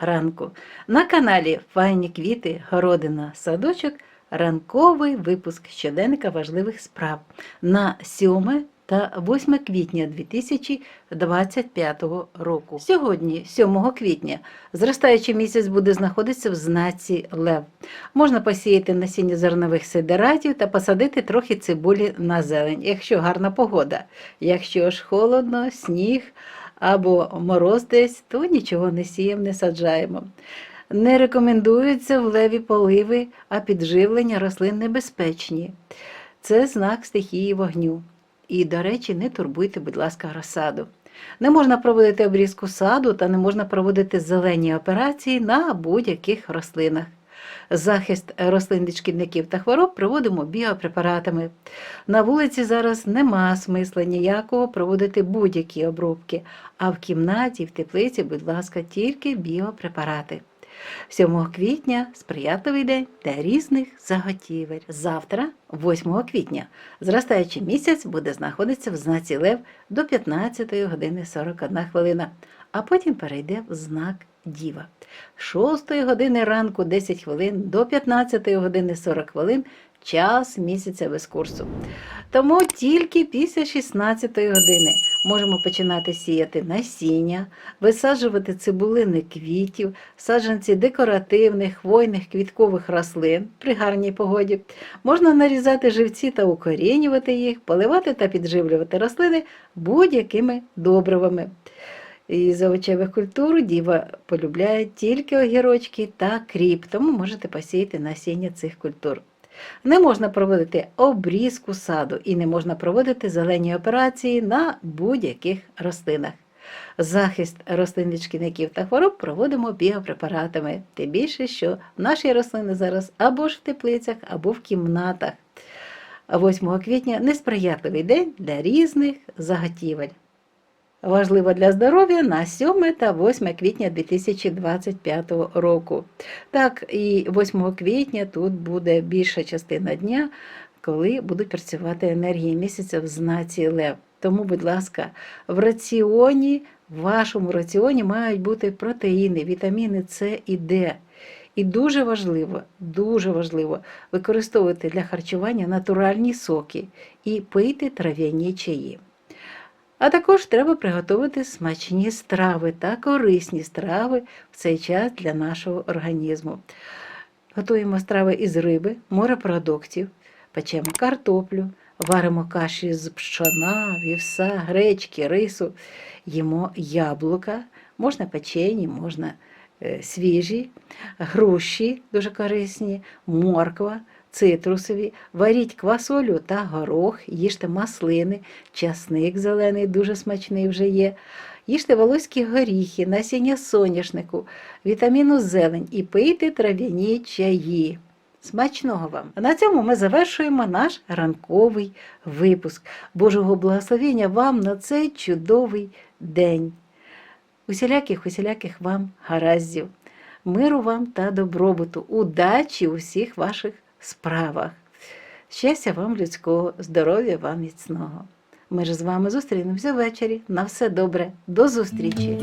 ранку. На каналі Файні квіти, городина, садочок. Ранковий випуск щоденника важливих справ на 7 та 8 квітня 2025 року. Сьогодні, 7 квітня, зростаючий місяць буде знаходитися в знаці Лев. Можна посіяти насіння зернових сидератів та посадити трохи цибулі на зелень, якщо гарна погода. Якщо ж холодно, сніг або мороз десь, то нічого не сіємо, не саджаємо. Не рекомендуються в леві поливи, а підживлення рослин небезпечні. Це знак стихії вогню. І, до речі, не турбуйте, будь ласка, розсаду. Не можна проводити обрізку саду та не можна проводити зелені операції на будь-яких рослинах. Захист рослин від шкідників та хвороб проводимо біопрепаратами. На вулиці зараз нема смисла ніякого проводити будь-які обробки, а в кімнаті, в теплиці, будь ласка, тільки біопрепарати. 7 квітня сприятливий день для різних заготівель. Завтра, 8 квітня, зростаючий місяць буде знаходитися в знаці Лев до 15 години 41 хвилина, а потім перейде в знак Діва. 6 години ранку 10 хвилин до 15 години 40 хвилин час місяця без курсу. Тому тільки після 16 години можемо починати сіяти насіння, висаджувати цибулини квітів, саджанці декоративних, хвойних, квіткових рослин при гарній погоді. Можна нарізати живці та укорінювати їх, поливати та підживлювати рослини будь-якими добривами. Із овочевих культур діва полюбляє тільки огірочки та кріп, тому можете посіяти насіння цих культур. Не можна проводити обрізку саду і не можна проводити зелені операції на будь-яких рослинах. Захист рослин від шкідників та хвороб проводимо біопрепаратами, тим більше, що наші рослини зараз або ж в теплицях, або в кімнатах. 8 квітня несприятливий день для різних заготівель. Важливо для здоров'я на 7 та 8 квітня 2025 року. Так, і 8 квітня тут буде більша частина дня, коли будуть працювати енергії місяця в знаці Лев. Тому, будь ласка, в раціоні, в вашому раціоні мають бути протеїни, вітаміни С і Д. І дуже важливо, дуже важливо використовувати для харчування натуральні соки і пити трав'яні чаї. А також треба приготувати смачні страви та корисні страви в цей час для нашого організму. Готуємо страви із риби, морепродуктів, печемо картоплю, варимо каші з пшона, вівса, гречки, рису, їмо яблука, можна печені, можна е, свіжі, груші дуже корисні, морква, цитрусові, варіть квасолю та горох, їжте маслини, часник зелений, дуже смачний вже є. Їжте волоські горіхи, насіння соняшнику, вітаміну зелень і пийте трав'яні чаї. Смачного вам! На цьому ми завершуємо наш ранковий випуск. Божого благословення вам на цей чудовий день. Усіляких, усіляких вам гараздів, миру вам та добробуту, удачі у всіх ваших справах. Щастя вам людського, здоров'я вам міцного. Ми ж з вами зустрінемося ввечері. На все добре. До зустрічі!